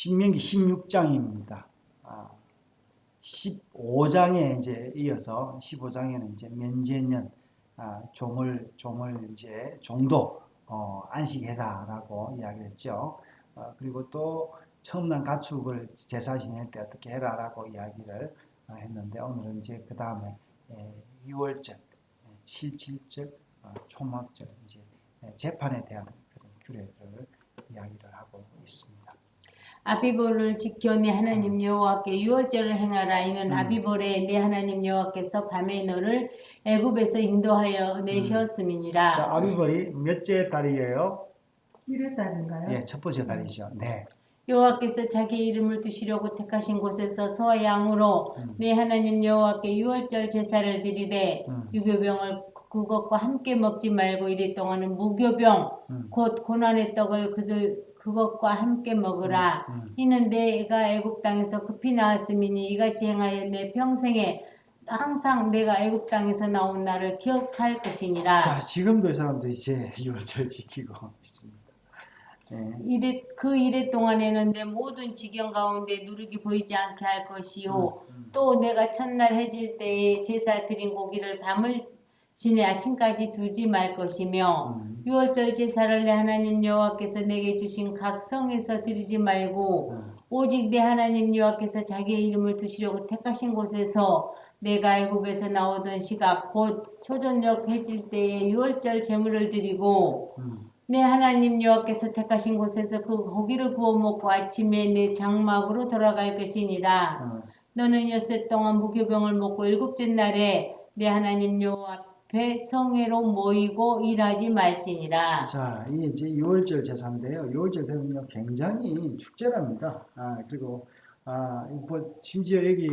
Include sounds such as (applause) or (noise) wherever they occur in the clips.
신명기 16장입니다. 아, 15장에 이제 이어서 15장에는 이제 면제년 아, 종을 종을 이제 종도 어, 안식해다라고 이야기했죠. 어, 그리고 또 처음 난 가축을 제사 지낼 때 어떻게 해라라고 이야기를 어, 했는데 오늘은 이제 그 다음에 6월절, 77절, 어, 초막절 이제 예, 재판에 대한 그런 규례들을 이야기를 하고 있습니다. 아비볼을 지켜 내 하나님 여호와께 유월절을 행하라 이는 음. 아비볼에 내 하나님 여호와께서 밤에 너를 애굽에서 인도하여 내셨음이니라. 음. 자, 아비벌이 몇째 달이에요? 1월 달인가요? 예, 첫 번째 달이죠. 네. 여호와께서 자기 이름을 두시려고 택하신 곳에서 소와 양으로 음. 내 하나님 여호와께 유월절 제사를 드리되 음. 유교병을 그것과 함께 먹지 말고 이래 동안은 무교병 음. 곧 고난의 떡을 그들 그것과 함께 먹으라. 음. 이는 내가 애굽 땅에서 급히 나왔음이니 이같이 행하여 내 평생에 항상 내가 애굽 땅에서 나온 나를 기억할 것이니라. 자, 지금도 이 사람들이 제 유월절 지키고 있습니다. 예. 이래 그 이래 동안에는 내 모든 지경 가운데 누룩이 보이지 않게 할 것이요. 음. 또 내가 첫날 해질 때에 제사 드린 고기를 밤을 지내 아침까지 두지 말 것이며 음. 유월절 제사를 내 하나님 여호와께서 내게 주신 각 성에서 드리지 말고 음. 오직 내 하나님 여호와께서 자기의 이름을 두시려고 택하신 곳에서 내가 애굽에서 나오던 시각 곧 초저녁 해질 때에 유월절 제물을 드리고 음. 내 하나님 여호와께서 택하신 곳에서 그 고기를 구워 먹고 아침에 내 장막으로 돌아갈 것이니라 어. 너는 엿새 동안 무교병을 먹고 일곱째 날에 내 하나님 여호와 앞에 성회로 모이고 일하지 말지니라 자, 이게 이제 6월절 제사인데요. 6월절 되면요, 굉장히 축제랍니다. 아, 그리고, 아, 뭐, 심지어 여기,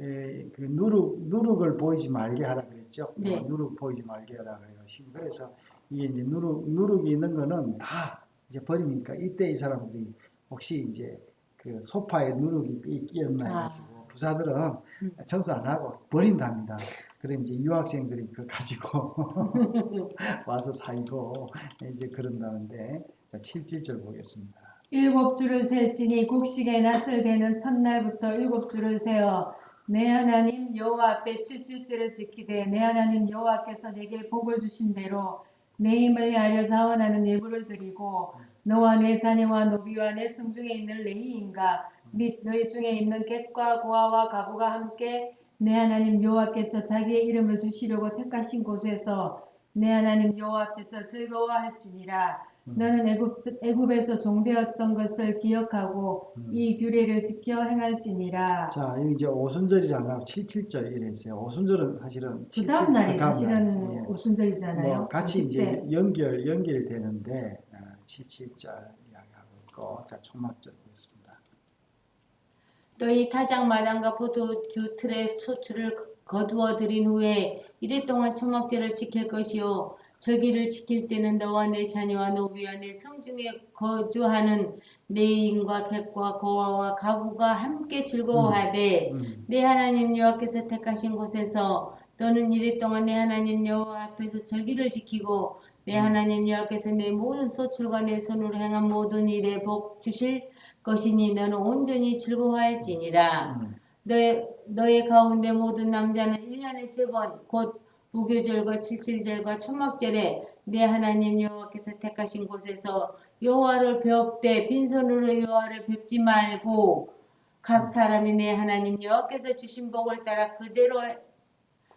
에, 그 누룩, 누룩을 보이지 말게 하라 그랬죠. 네. 어, 누룩 보이지 말게 하라 그래요. 그래서 이게 이제 누룩, 누룩이 있는 거는 다 이제 버리니까 이때 이 사람들이 혹시 이제 그 소파에 누룩이 끼었나 해가지고 부사들은 음. 청소 안 하고 버린답니다. 그럼 이제 유학생들이 그거 가지고 (laughs) 와서 살고 이제 그런다는데 자 7절절 보겠습니다. 일곱 줄을 셀지니 곡식에 낯을 대는 첫날부터 일곱 줄을 세어 내 하나님 여호와 앞에 칠칠절을 지키되 내 하나님 여호와께서 내게 복을 주신 대로 내 힘을 위하여 자원하는 예물을 드리고 너와 내 자녀와 노비와 내 성중에 있는 레이인가 및 너희 중에 있는 객과 고아와 가부가 함께 내 하나님 여호와께서 자기의 이름을 두시려고 택하신 곳에서 내 하나님 여호와 앞에서 즐거워할지니라 음. 너는 애굽 애굽에서 종되었던 것을 기억하고 음. 이 규례를 지켜 행할지니라. 자 이제 오순절이랑 하고 77절 이랬어요. 오순절은 사실은 그 다음 날이 다음 사실은 날이지. 예. 오순절이잖아요. 뭐 같이 이제 연결 연결이 되는데 아, 77절 이야기하고 있고 자 보겠습니다. 너희 타작 마당과 포도주 틀에 소출을 거두어 들인 후에 이래 동안 초막절을 지킬 것이요 절기를 지킬 때는 너와 내 자녀와 노비와 내 성중에 거주하는 내 인과 객과 고아와 가부가 함께 즐거워하되 음. 내 하나님 여호와께서 택하신 곳에서 너는 이래 동안 내 하나님 여호와 앞에서 절기를 지키고 내 음. 하나님 여호와께서 내 모든 소출과 내 손으로 행한 모든 일에 복 주실 것이니 너는 온전히 즐거워할지니라 음. 너의, 너의 가운데 모든 남자는 1년에 세 번 곧 무교절과 칠칠절과 초막절에 내 하나님 여호와께서 택하신 곳에서 여호와를 뵙되 빈손으로 여호와를 뵙지 말고 각 사람이 내 하나님 여호와께서 주신 복을 따라 그대로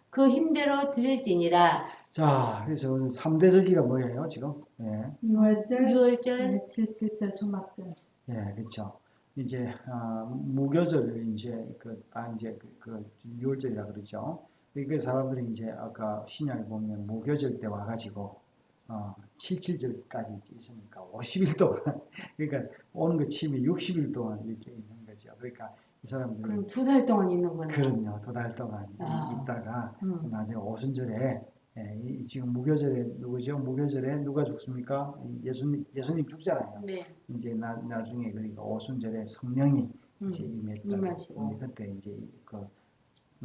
그 힘대로 드릴지니라 자 그래서 오늘 3대 절기가 뭐예요 지금? 예. 6월절, 유월절 77절 초막절. 예, 그렇죠. 이제 아, 무교절 이제 그딱 이제 그, 그 6월절이라 그러죠. 그 사람들이 이제 아까 신약에 보면 무교절 때 와가지고 어, 77절까지 있으니까 50일 동안 (laughs) 그러니까 오는 거 치면 60일 동안 이렇게 있는 거죠. 그러니까 이 사람들이 그럼 두달 동안 있는 거네 그럼요, 두 달 동안 아. 있다가 음. 나중에 오순절에 예, 이- 지금 무교절에 누구죠? 무교절에 누가 죽습니까? 예수님 예수님 죽잖아요. 네 이제 나, 나중에 그러니까 오순절에 성령이 음, 이제 임했다고 그때 이제 그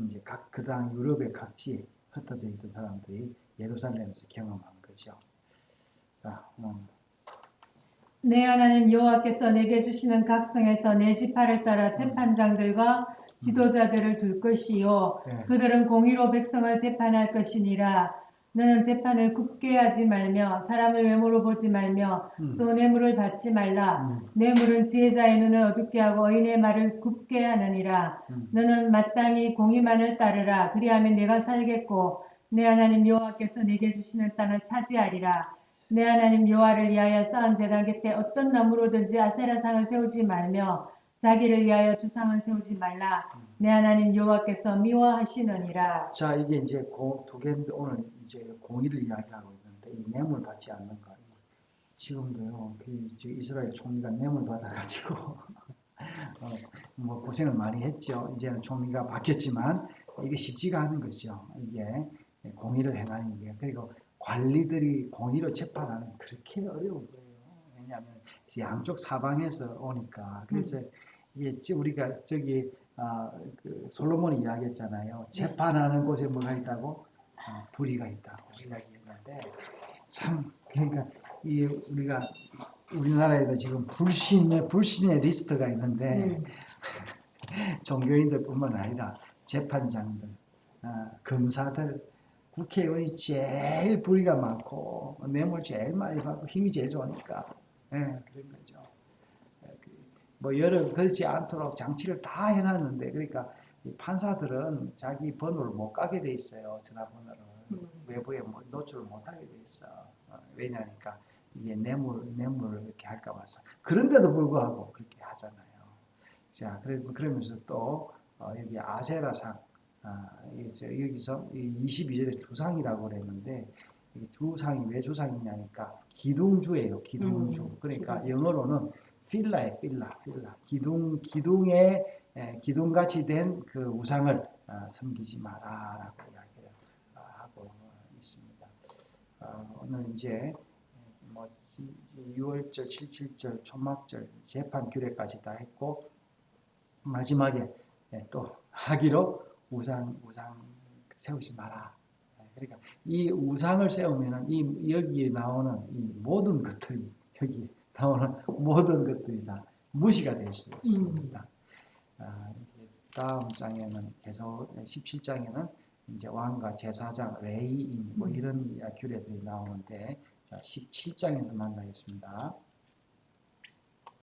이제 각 그 당 유럽의 각지에 흩어져 있던 사람들이 예루살렘에서 경험한 거죠. 자, 음, 내 하나님 여호와께서 내게 주시는 각성에서 내 지파를 따라 재판장들과 지도자들을 둘 것이요 예. 그들은 공의로 백성을 재판할 것이니라 너는 재판을 굽게 하지 말며 사람을 외모로 보지 말며 음. 또 뇌물을 받지 말라 음. 뇌물은 지혜자의 눈을 어둡게 하고 의인의 말을 굽게 하느니라 음. 너는 마땅히 공의만을 따르라 그리하면 내가 살겠고 내 하나님 여호와께서 내게 주시는 땅을 차지하리라 내 하나님 여호와를 위하여 쌓은 제단 곁에 어떤 나무로든지 아세라상을 세우지 말며 자기를 위하여 주상을 세우지 말라 내 하나님 여호와께서 미워하시느니라. 자 이게 이제 고, 두 개인데 오늘 이제 공의를 이야기하고 있는데 이 뇌물 받지 않는 거 지금도요 그 이스라엘 총리가 뇌물 받아가지고 (laughs) 어, 뭐 고생을 많이 했죠. 이제는 총리가 바뀌었지만 이게 쉽지가 않은 거죠. 이게 공의를 행하는 게. 그리고 관리들이 공의로 재판하는 게 그렇게 어려운 거예요. 왜냐하면 양쪽 사방에서 오니까. 그래서 이게 지- 우리가 저기 아, 그 솔로몬이 이야기했잖아요. 재판하는 곳에 뭐가 있다고? 어, 불의가 있다고 이야기했는데 참 그러니까 이 우리가 우리나라에도 지금 불신의 불신의 리스트가 있는데 음. (laughs) 종교인들뿐만 아니라 재판장들, 아, 검사들, 국회의원이 제일 불의가 많고 뇌물 제일 많이 받고 힘이 제일 좋으니까 예, 거죠. 뭐 여러 그렇지 않도록 장치를 다 해놨는데 그러니까 이 판사들은 자기 번호를 못 까게 돼 있어요 전화번호를. 음. 외부에 뭐 노출을 못 하게 돼 있어. 어, 왜냐니까 이게 뇌물 뇌물을 이렇게 할까 봐서. 그런데도 불구하고 그렇게 하잖아요. 자 그러면서 또 어, 여기 아세라상 아, 여기서 이 22절에 주상이라고 그랬는데 이 주상이 왜 주상이냐니까 기둥주예요 기둥주. 음, 그러니까 영어로는 필라에 필라 필라 기둥 기둥에 에, 기둥같이 된 그 우상을 아, 섬기지 마라라고 이야기를 아, 하고 있습니다. 아, 오늘 이제 뭐 6월절, 77절, 초막절, 재판 규례까지 다 했고 마지막에 예, 또 하기로 우상 우상 세우지 마라. 예, 그러니까 이 우상을 세우면은 이 여기에 나오는 이 모든 것들이 여기 나오는 모든 것들이 다 무시가 될 수 있습니다. 아, 이제 다음 장에는 계속 17장에는 이제 왕과 제사장, 레이인 뭐 이런 규례들이 나오는데 자 17장에서 만나겠습니다.